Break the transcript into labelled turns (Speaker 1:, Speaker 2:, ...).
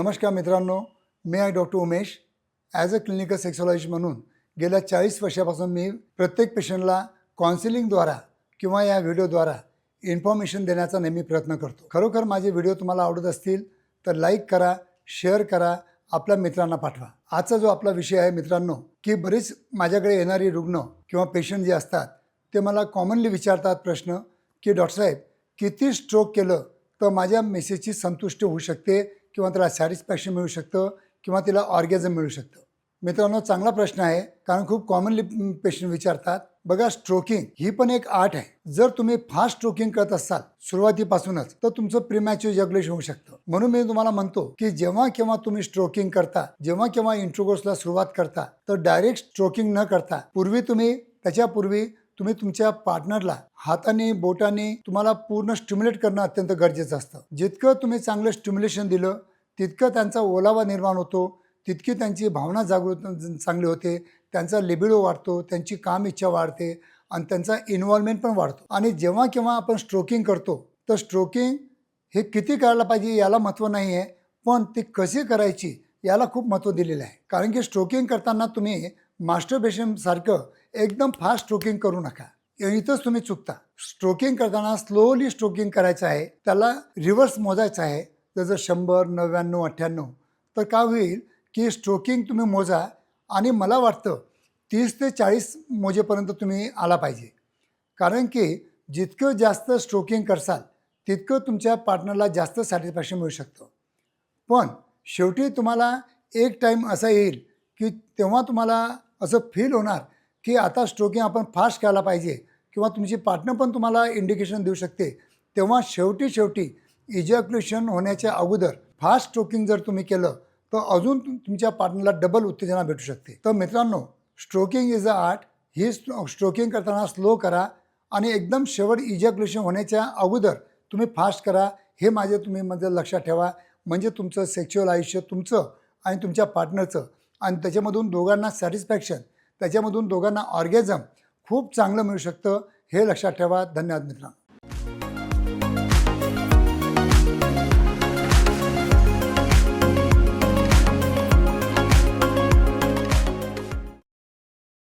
Speaker 1: नमस्कार मित्रांनो मी आहे doctor Umesh. As a clinical sexologist म्हणून गेल्या चाळीस वर्षापासून मी प्रत्येक पेशंटला काउन्सिलिंगद्वारा किंवा या व्हिडिओद्वारा इन्फॉर्मेशन देण्याचा नेहमी प्रयत्न करतो. खरोखर माझे व्हिडिओ तुम्हाला आवडत असतील तर लाईक करा शेअर करा आपल्या मित्रांना पाठवा. आजचा जो आपला विषय आहे मित्रांनो की बरीच माझ्याकडे येणारी रुग्ण किंवा पेशंट जे असतात ते मला कॉमनली विचारतात प्रश्न की डॉक्टर साहेब किती स्ट्रोक केलं तर माझ्या मेसेजची संतुष्टी होऊ शकते? किंवा त्याला सॅटिस्फॅक्शन मिळू शकतं किंवा तिला ऑर्गॅझम मिळू शकतं. मित्रांनो चांगला प्रश्न आहे कारण खूप कॉमनली पेशंट विचारतात. बघा स्ट्रोकिंग ही पण एक आर्ट आहे. जर तुम्ही फास्ट स्ट्रोकिंग करत असाल सुरुवातीपासूनच तर तुमचं प्रिमॅच्युअर जगलेशन होऊ शकतं. म्हणून मी तुम्हाला म्हणतो की जेव्हा केव्हा तुम्ही स्ट्रोकिंग करता जेव्हा केव्हा इंट्रोगोर्सला सुरुवात करता तर डायरेक्ट स्ट्रोकिंग न करता पूर्वी तुम्ही त्याच्यापूर्वी तुम्ही तुमच्या पार्टनरला हाताने बोटाने तुम्हाला पूर्ण स्टिम्युलेट करणं अत्यंत गरजेचं असतं. जितकं तुम्ही चांगलं स्टिम्युलेशन दिलं तितकं त्यांचा ओलावा निर्माण होतो तितकी त्यांची भावना जागृत चांगली होते त्यांचा लिबिडो वाढतो त्यांची काम इच्छा वाढते आणि त्यांचा इन्व्हॉल्वमेंट पण वाढतो. आणि जेव्हा केव्हा आपण स्ट्रोकिंग करतो तर स्ट्रोकिंग हे किती करायला पाहिजे याला महत्त्व नाही आहे पण ती कशी करायची याला खूप महत्त्व दिलेलं आहे. कारण की स्ट्रोकिंग करताना तुम्ही मास्टरबेशनसारखं एकदम फास्ट स्ट्रोकिंग करू नका. इथंच तुम्ही चुकता. स्ट्रोकिंग करताना स्लोली स्ट्रोकिंग करायचं आहे त्याला रिव्हर्स मोजायचं आहे त्याचं शंभर नव्याण्णव अठ्ठ्याण्णव. तर काय होईल की स्ट्रोकिंग तुम्ही मोजा आणि मला वाटतं तीस ते चाळीस मोजेपर्यंत तुम्ही आला पाहिजे. कारण की जितकं जास्त स्ट्रोकिंग करसाल तितकं तुमच्या पार्टनरला जास्त सॅटिस्फॅक्शन मिळू शकतं. पण शेवटी तुम्हाला एक टाईम असा येईल की तेव्हा तुम्हाला असं फील होणार की आता स्ट्रोकिंग आपण फास्ट करायला पाहिजे किंवा तुमची पार्टनर पण तुम्हाला इंडिकेशन देऊ शकते. तेव्हा शेवटी शेवटी इजॅक्युलेशन होण्याच्या अगोदर फास्ट स्ट्रोकिंग जर तुम्ही केलं तर अजून तुमच्या पार्टनरला डबल उत्तेजना भेटू शकते. तर मित्रांनो स्ट्रोकिंग इज अ आर्ट ही स्ट्रोकिंग करताना स्लो करा आणि एकदम शेवट इजॅक्युलेशन होण्याच्या अगोदर तुम्ही फास्ट करा. हे माझे तुम्ही म्हणजे लक्षात ठेवा. म्हणजे तुमचं सेक्च्युअल आयुष्य तुमचं आणि तुमच्या पार्टनरचं आणि त्याच्यामधून दोघांना सॅटिस्फॅक्शन त्याच्यामधून दोघांना ऑर्गॅझम खूप चांगलं मिळू शकतं. हे लक्षात ठेवा. धन्यवाद मित्रांनो.